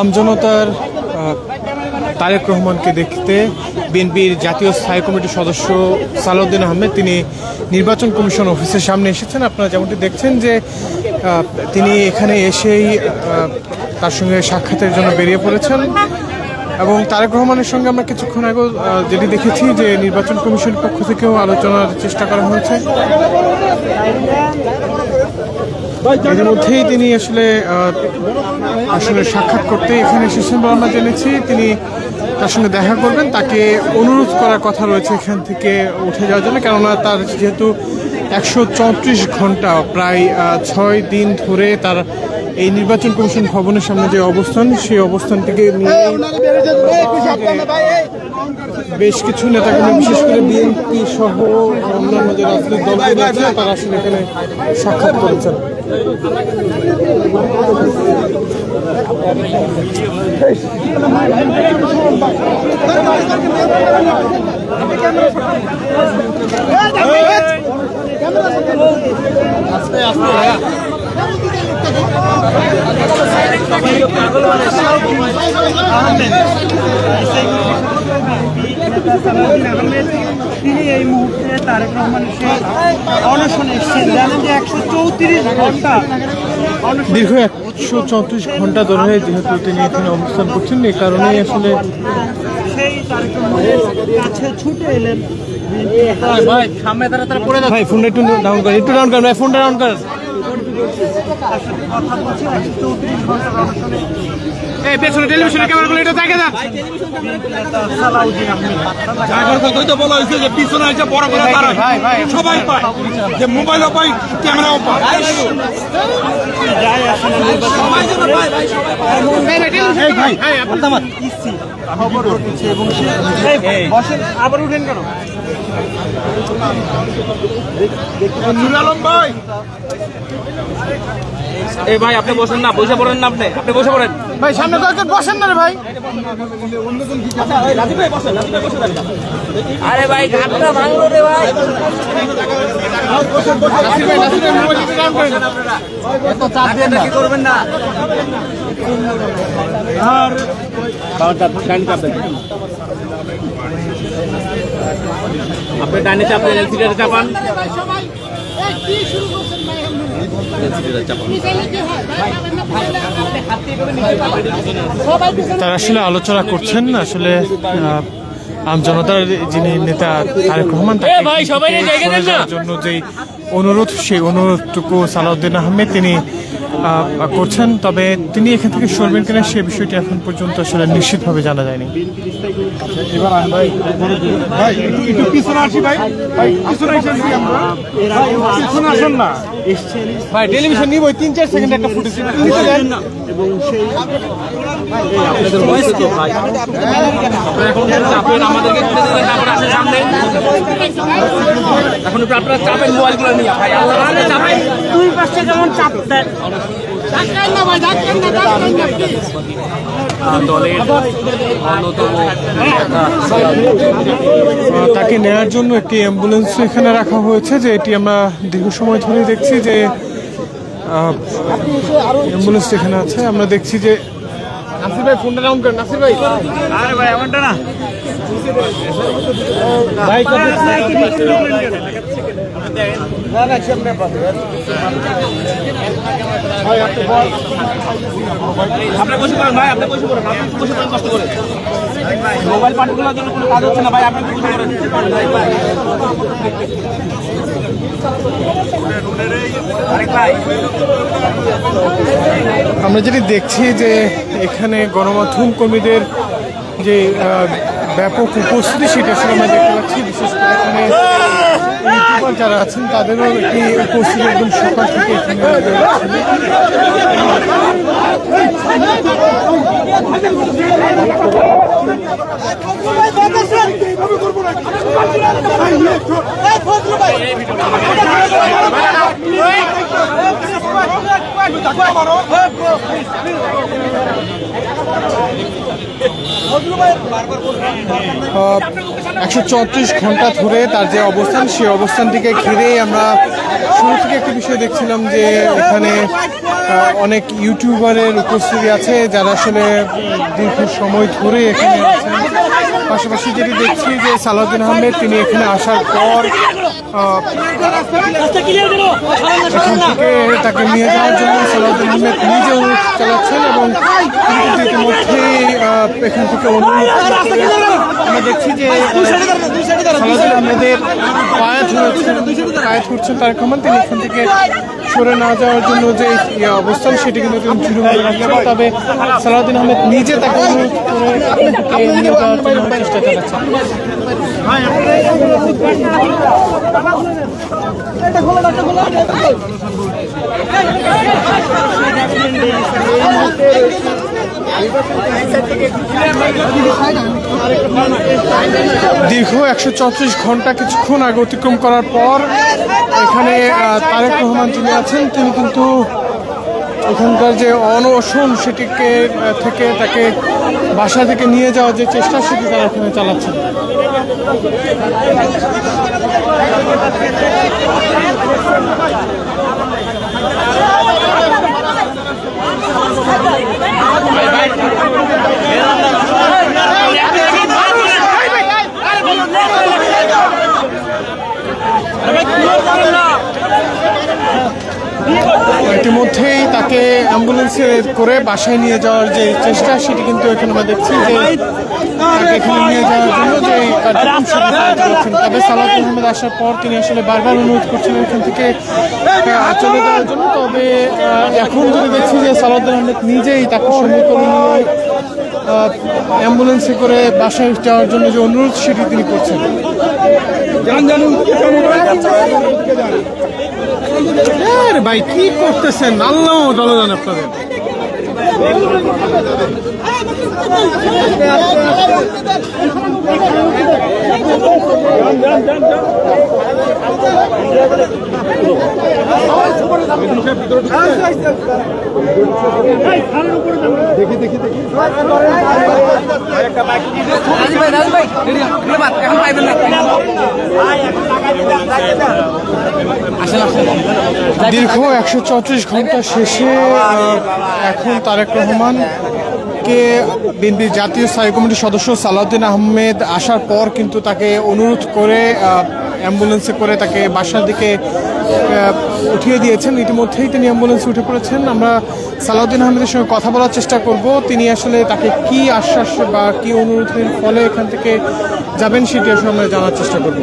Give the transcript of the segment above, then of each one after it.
আমজনতার তারেক রহমানকে দেখতে বিএনপির জাতীয় স্থায়ী কমিটির সদস্য সালাউদ্দিন আহমেদ, তিনি নির্বাচন কমিশন অফিসের সামনে এসেছেন। আপনারা যেমনটি দেখছেন যে তিনি এখানে এসেই তার সঙ্গে সাক্ষাতের জন্য বেরিয়ে পড়েছেন এবং তারেক রহমানের সঙ্গে আমরা কিছুক্ষণ আগেও যেটি দেখেছি যে নির্বাচন কমিশনের পক্ষ থেকেও আলোচনার চেষ্টা করা হয়েছে। এর মধ্যেই তিনি আসলে আসলে সাক্ষাৎ করতে এখানে এসেছেন বলে আমরা জেনেছি। তিনি তার সঙ্গে দেখা করবেন, তাকে অনুরোধ করার কথা রয়েছে এখান থেকে উঠে যাওয়ার জন্য, কেননা তার যেহেতু একশো চৌত্রিশ ঘণ্টা, প্রায় ছয় দিন ধরে তার এই নির্বাচন কমিশন ভবনের সামনে যে অবস্থান, সেই অবস্থান থেকে বেশ কিছু নেতাকর্মী, বিশেষ করে বিএনপি সহ অন্যান্য যে রাজনৈতিক দলগুলো আছে তারা আসলে এখানে সাক্ষাৎ করেছেন। আস্তে আস্তে হ্যাঁ পাগল তিনি এই মুহূর্তে তারেক রহমানের সে অনশনে এসছেন। জানেন যে একশো চৌত্রিশ ঘণ্টা দীর্ঘ একশো চৌত্রিশ ঘণ্টা ধরে যেহেতু তিনি এখানে অবস্থান করছেন এই কারণেই আসলে সেই তারেক রহমানের কাছে ছুটে এলেন। ভাই ফোনটা একটু ডাউন করেন একটু ডাউন করেন ভাই ফোনটা ডাউন করেন তার সাথে কথা বলছে একশো চৌত্রিশ ঘণ্টার অনশনে এই পেছনে টেলিভিশনের ক্যামেরাগুলো এটা দেখে নেতা সালাউদ্দিন আহমেদ কথাই তো বলা হয়েছে যে পিছনে বড় করে দাঁড়ায় সবাই পায়। যে মোবাইলও পাই ক্যামেরাও পায়। খবর উঠেছে এবং সে আবার উঠেন কেন? আলম ভাই। এই ভাই আপনি বসেন না বসে পড়েন না আপনি। আপনি বসে পড়েন। ভাই সামনে কয়েকজন বসেন না রে ভাই। আরে ভাই ঘাটটা ভাঙলো রে ভাই। কি করবেন না? আপনি ডাইনে চাপেন এলসিডিটা চাপান। তারা আসলে আলোচনা করছেন আসলে আমজনতার যিনি নেতা তারেক রহমান জন্য যে অনুরোধ সেই অনুরোধটুকু সালাউদ্দিন আহমেদ তিনি করছেন তবে তিনি এখান থেকে সরবেন কিনা সে বিষয়টি এখন পর্যন্ত আসলে নিশ্চিতভাবে জানা যায়নি। ভাই টেলিভিশন নিব তিন চার সেকেন্ড একটা ফুটেজ এবং সেই আপনাদের বয়স তো ভাই। এখন আমাদেরকে সামনে। আপনারা চাপেন মোবাইলগুলো নিয়ে। ভাই আপনারা চাপেন। দুই পাশে যেমন চাপ দেন দলের অন্যতম তাকে নেয়ার জন্য একটি অ্যাম্বুলেন্স এখানে রাখা হয়েছে যে এটি আমরা দীর্ঘ সময় ধরে দেখছি যে অ্যাম্বুলেন্স এখানে আছে। আমরা দেখছি যে নাসির ভাই ফোনটা ডাউন করেন নাসির ভাই। আরে ভাই এমনটা না। ভাই আপনি বসে পড়েন, ভাই, আপনি বসে পড়েন, আপনি বসে পড়েন, কষ্ট করে। মোবাইল পার্টিগুলোর জন্য কোনো কাজ হচ্ছে না, ভাই, আপনি বসে ভাই। আমরা যেটি দেখছি যে এখানে গণমাধ্যম কর্মীদের যে ব্যাপক উপস্থিতি, সেটা আমরা দেখতে পাচ্ছি, বিশেষ করে এখানে ইউটিউবার যারা আছেন তাদেরও একটি উপস্থিত একদম সকাল থেকে এখানে। একশো চৌত্রিশ ঘণ্টা ধরে তার যে অবস্থান সেই অবস্থানটিকে ঘিরেই আমরা শুরু থেকে একটা বিষয় দেখছিলাম যে এখানে অনেক ইউটিউবারের উপস্থিতি আছে যারা আসলে দীর্ঘ সময় ধরে এখানে আছেন। পাশাপাশি যেটি দেখছি যে সালাউদ্দিন আহমেদ, তিনি এখানে আসার পর থেকে তাকে নিয়ে যাওয়ার জন্য সালাউদ্দিন আহমেদ নিজে অনুরোধ চালাচ্ছেন এবং ইতিমধ্যেই এখান থেকে আমরা দেখছি যে সালাউদ্দিন আহমেদের পায়ে ধরেছেন, পায়ে ধরছেন তার রহমান। তিনি এখান থেকে সরে না যাওয়ার জন্য যে ইয়ে অবস্থান, সেটি কিন্তু তিনি দৃঢ়ভাবে রাখছেন তবে সালাউদ্দিন আহমেদ নিজে তাকে অনুরোধ করে চেষ্টা চালাচ্ছেন। দীর্ঘ একশো চৌত্রিশ ঘণ্টা কিছুক্ষণ আগে অতিক্রম করার পর এখানে তারেক রহমান যিনি আছেন তিনি কিন্তু এখানকার যে অনশন সেটিকে থেকে তাকে বাসা থেকে নিয়ে যাওয়ার যে চেষ্টা সেটি তারা এখানে চালাচ্ছেন ইতিমধ্যেই তাকে অ্যাম্বুলেন্সে করে বাসায় নিয়ে যাওয়ার যে চেষ্টা সেটি কিন্তু এখানে আমরা দেখছি যে তাকে এখানে নিয়ে যাওয়ার জন্য যে কার্যক্রম তারা তবে সালাদ আহমেদ আসার পর তিনি আসলে বারবার অনুরোধ করছিলেন এখান থেকে চলে যাওয়ার জন্য। তবে এখন যদি দেখছি যে সালাদ আহমেদ নিজেই তাকে আহ, অ্যাম্বুলেন্সে করে বাসায় যাওয়ার জন্য যে অনুরোধ সেটি তিনি করছেন। আরে ভাই কি করতেছেন? আল্লাহ ভালো জান আপনাদের দীর্ঘ একশো চৌত্রিশ ঘণ্টা শেষে এখন তারেক রহমান কে বিএনপির জাতীয় স্থায়ী কমিটির সদস্য সালাউদ্দিন আহমেদ আসার পর কিন্তু তাকে অনুরোধ করে অ্যাম্বুলেন্সে করে তাকে বাসার দিকে উঠিয়ে দিয়েছেন। ইতিমধ্যেই তিনি অ্যাম্বুলেন্সে উঠে পড়েছেন। আমরা সালাউদ্দিন আহমেদের সঙ্গে কথা বলার চেষ্টা করব। তিনি আসলে তাকে কি আশ্বাস বা কি অনুরোধের ফলে এখান থেকে যাবেন সেটি আসলে আমরা জানার চেষ্টা করব।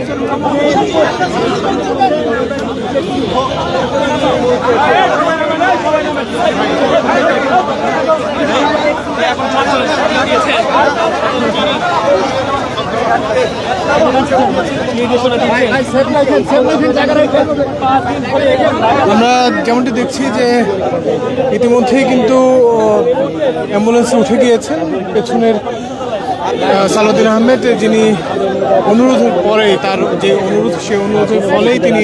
আমরা যেমনটি দেখছি যে ইতিমধ্যেই কিন্তু অ্যাম্বুলেন্সে উঠে গিয়েছেন পেছনের সালাউদ্দিন আহমেদ, যিনি অনুরোধের পরে তার যে অনুরোধ সেই অনুরোধের ফলেই তিনি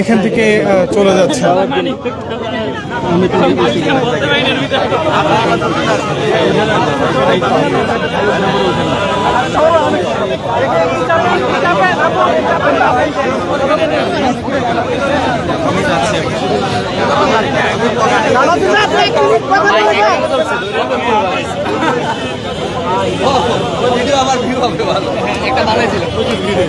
এখান থেকে চলে যাচ্ছেন। ভিডিও আমার ভিউ হবে ভালো। হ্যাঁ, একটা বানাইছিল প্রচুর ভিডিও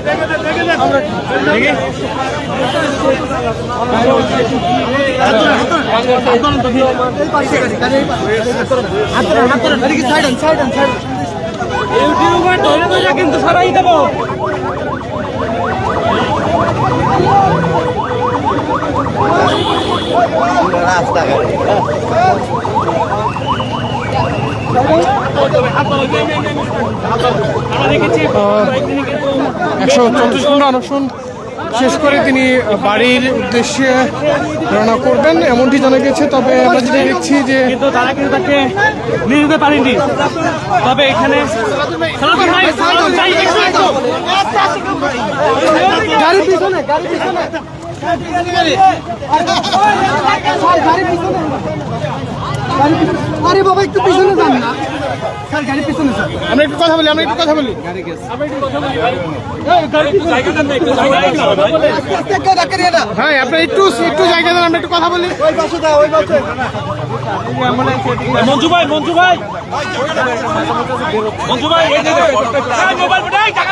ইউটিউবার ধরে ধরে কিন্তু সরাই দেবো একশো চৌত্রিশ ঘণ্টা অনশন শেষ করে তিনি বাড়ির উদ্দেশ্যে রওনা করবেন এমনটি জানা গেছে। তবে আমরা যেটা দেখছি যে কিন্তু তারা কিন্তু তাকে নিয়ে যেতে পারেনি তবে এখানে। গাড়ি পিছনে গাড়ি পিছনে। আরে বাবা একটু পিছনে যান। না স্যার গাড়ি পিছনে স্যার। আমরা একটু কথা বলি আমরা একটু কথা বলি। ভাই আপনি একটু একটু জায়গা দেন আমরা একটু কথা বলি। ওই পাশে দাও ওই পাশে মঞ্জু ভাই মঞ্জু ভাই মঞ্জু ভাই মোবাইল টাকা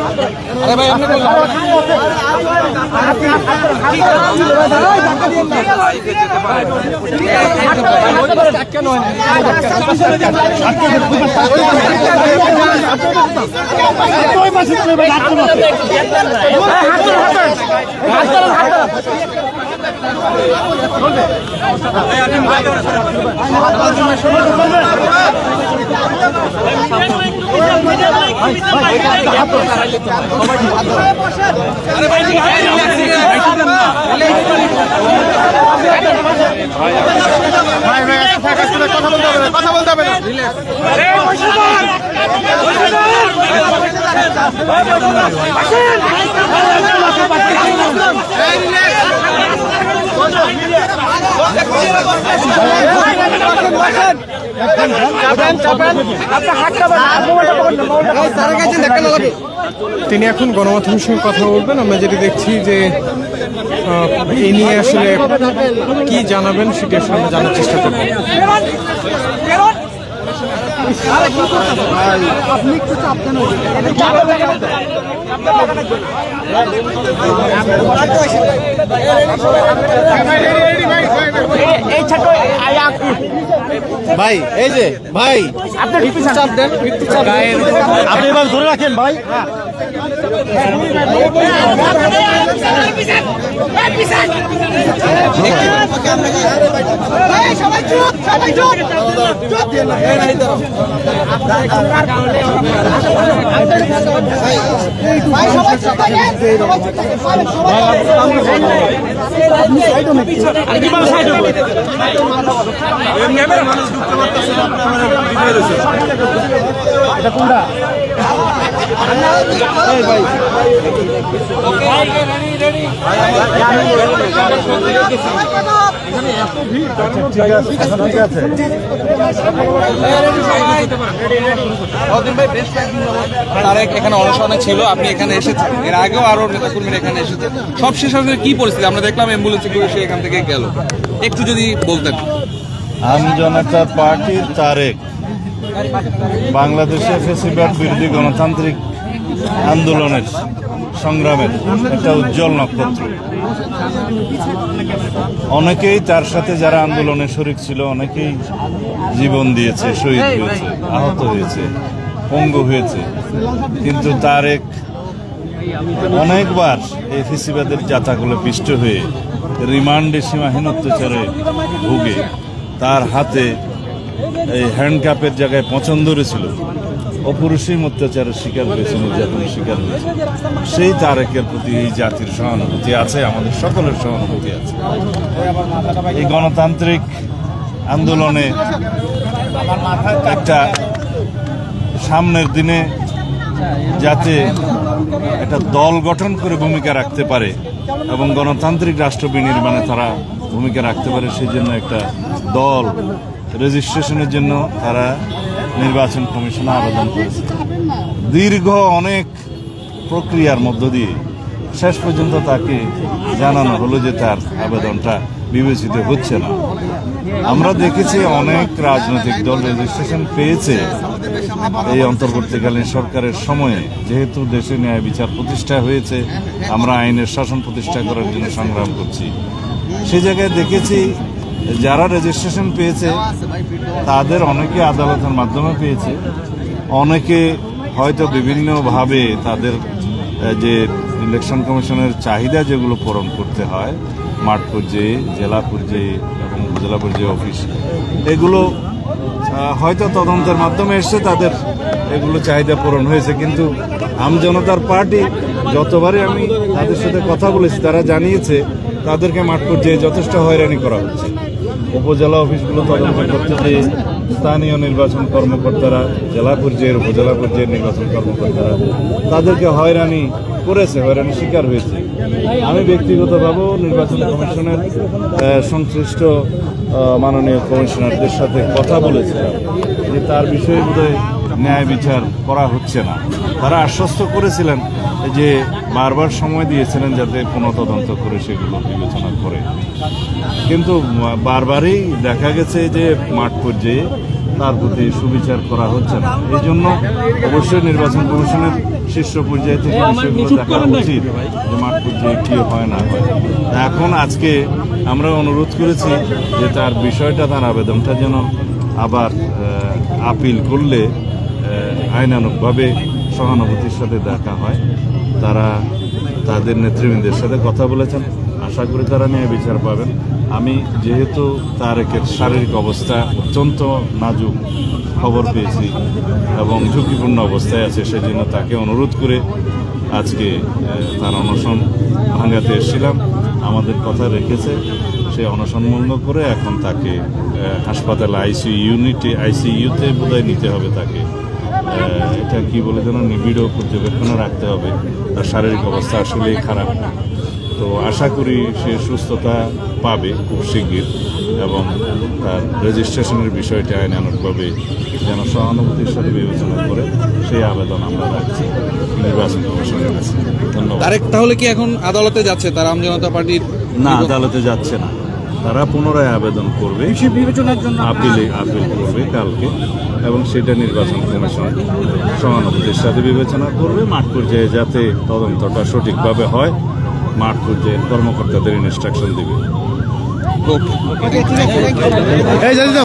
ভাই ভাই টেলিভিশন ক্লিয়ার করেন ভাই ভাই একটা ফাঁকা করে কথা বলতে হবে না, কথা বলতে হবে না। তিনি এখন গণমাধ্যমের সঙ্গে কথা বলবেন। আমরা যেটি দেখছি যে এই নিয়ে আসলে কি জানাবেন সেটি আসলে আমরা জানার চেষ্টা করব। আপনি একটু চাপ ভাই এই যে ভাই। আপনি চাপ দেন আপনি এবার ধরে রাখেন ভাই। সবাই চুপ সবাই চুপ ভাই এখানে অনশনে ছিল, আপনি এখানে এসেছেন। এর আগেও আরও নেতাকর্মীরা এখানে এসেছেন সব শেষ কি পরিস্থিতি? আমরা দেখলাম অ্যাম্বুলেন্সে করে এখান থেকে গেল। একটু যদি বলতেন। আমজনতা পার্টির তারেক, বাংলাদেশে ফেসিবাদ বিরোধী গণতান্ত্রিক আন্দোলনের সংগ্রামের একটা উজ্জ্বল নক্ষত্র। অনেকেই তার সাথে যারা আন্দোলনে শরিক ছিল অনেকেই জীবন দিয়েছে শহীদ হয়েছে আহত হয়েছে পঙ্গু হয়েছে। কিন্তু তার এক অনেকবার এই ফেসিবাদের জাতাগুলো পিষ্ট হয়ে রিমান্ডে সীমাহীন অত্যাচারে ভুগে তার হাতে এই হ্যান্ডকাপের জায়গায় পছন্দ ছিল। অপরুষীম অত্যাচারের শিকার হয়েছে, নির্যাতনের শিকার হয়েছে। সেই তারেকের প্রতি এই জাতির সহানুভূতি আছে, আমাদের সকলের সহানুভূতি আছে। এই গণতান্ত্রিক আন্দোলনে একটা সামনের দিনে যাতে একটা দল গঠন করে ভূমিকা রাখতে পারে এবং গণতান্ত্রিক রাষ্ট্র বিনির্মাণে তারা ভূমিকা রাখতে পারে সেই জন্য একটা দল রেজিস্ট্রেশনের জন্য তারা নির্বাচন কমিশনে আবেদন করেছে। দীর্ঘ অনেক প্রক্রিয়ার মধ্য দিয়ে শেষ পর্যন্ত তাকে জানানো হলো যে তার আবেদনটা বিবেচিত হচ্ছে না। আমরা দেখেছি অনেক রাজনৈতিক দল রেজিস্ট্রেশন পেয়েছে। এই অন্তর্বর্তীকালীন সরকারের সময়ে যেহেতু দেশে ন্যায় বিচার প্রতিষ্ঠা হয়েছে, আমরা আইনের শাসন প্রতিষ্ঠা করার জন্য সংগ্রাম করছি। সে জায়গায় দেখেছি যারা রেজিস্ট্রেশন পেয়েছে, তাদের অনেকে আদালতের মাধ্যমে পেয়েছে। অনেকে হয়তো বিভিন্নভাবে তাদের যে ইলেকশন কমিশনের চাহিদা যেগুলো পূরণ করতে হয় মাঠ পর্যায়ে জেলা পর্যায়ে এবং উপজেলা পর্যায়ে অফিস এগুলো হয়তো তদন্তের মাধ্যমে এসছে তাদের এগুলো চাহিদা পূরণ হয়েছে। কিন্তু আম জনতার পার্টি, যতবারই আমি তাদের সাথে কথা বলেছি, তারা জানিয়েছে, তাদেরকে মাঠ পর্যায়ে যথেষ্ট হয়রানি করা হচ্ছে। উপজেলা অফিসগুলো তদন্ত করতে গিয়ে স্থানীয় নির্বাচন কর্মকর্তারা, জেলা পর্যায়ের উপজেলা পর্যায়ের নির্বাচন কর্মকর্তারা, তাদেরকে হয়রানি করেছে হয়রানি শিকার হয়েছে। আমি ব্যক্তিগতভাবেও নির্বাচন কমিশনের সংশ্লিষ্ট মাননীয় কমিশনারদের সাথে কথা বলেছিলাম যে তার বিষয়ে বোধহয় ন্যায় বিচার করা হচ্ছে না। তারা আশ্বস্ত করেছিলেন যে বারবার সময় দিয়েছিলেন যাতে কোনো তদন্ত করে সেগুলো বিবেচনা করে। কিন্তু বারবারই দেখা গেছে যে মাঠ পর্যায়ে তার প্রতি সুবিচার করা হচ্ছে না। এই জন্য অবশ্যই নির্বাচন কমিশনের শীর্ষ পর্যায়ে থেকে বিষয়গুলো দেখা উচিত যে মাঠ পর্যায়ে কি হয় না হয়। এখন আজকে আমরা অনুরোধ করেছি যে তার বিষয়টা তার আবেদনটা যেন আবার আপিল করলে আহ, আইনানুগভাবে সহানুভূতির সাথে দেখা হয়। তারা তাদের নেতৃবৃন্দের সাথে কথা বলেছেন। আশা করি তারা নিয়ে বিচার পাবেন। আমি যেহেতু তারেকের শারীরিক অবস্থা অত্যন্ত নাজুক খবর পেয়েছি এবং ঝুঁকিপূর্ণ অবস্থায় আছে, সেজন্য তাকে অনুরোধ করে আজকে তার অনশন ভাঙাতে এসেছিলাম। আমাদের কথা রেখেছে। সে অনশন ভঙ্গ করে এখন তাকে হাসপাতালে, আইসিইউ ইউনিটে আইসিইউতে বোধহয় নিতে হবে তাকে। এটা কি বলে যেন নিবিড় পর্যবেক্ষণে রাখতে হবে। তার শারীরিক অবস্থা আসলেই খারাপ। তো আশা করি সে সুস্থতা পাবে খুব শিগগির এবং তার রেজিস্ট্রেশনের বিষয়টি আইনানুগভাবে যেন সহানুভূতির সাথে বিবেচনা করে সেই আবেদন আমরা রাখছি। নির্বাচন কমিশনের কাছে। ধন্যবাদ। তাহলে কি এখন আদালতে যাচ্ছে? তার আম জনতা পার্টির না আদালতে যাচ্ছে না। তারা পুনরায় আবেদন করবে। বিবেচনার জন্য আপিলে আপিল করবে কালকে এবং সেটা নির্বাচন কমিশন সহানুভূতির সাথে বিবেচনা করবে। মাঠ পর্যায়ে যাতে তদন্তটা সঠিকভাবে হয় মাঠ পর্যায়ে কর্মকর্তাদের ইনস্ট্রাকশন দিবে। ওকে এই জানি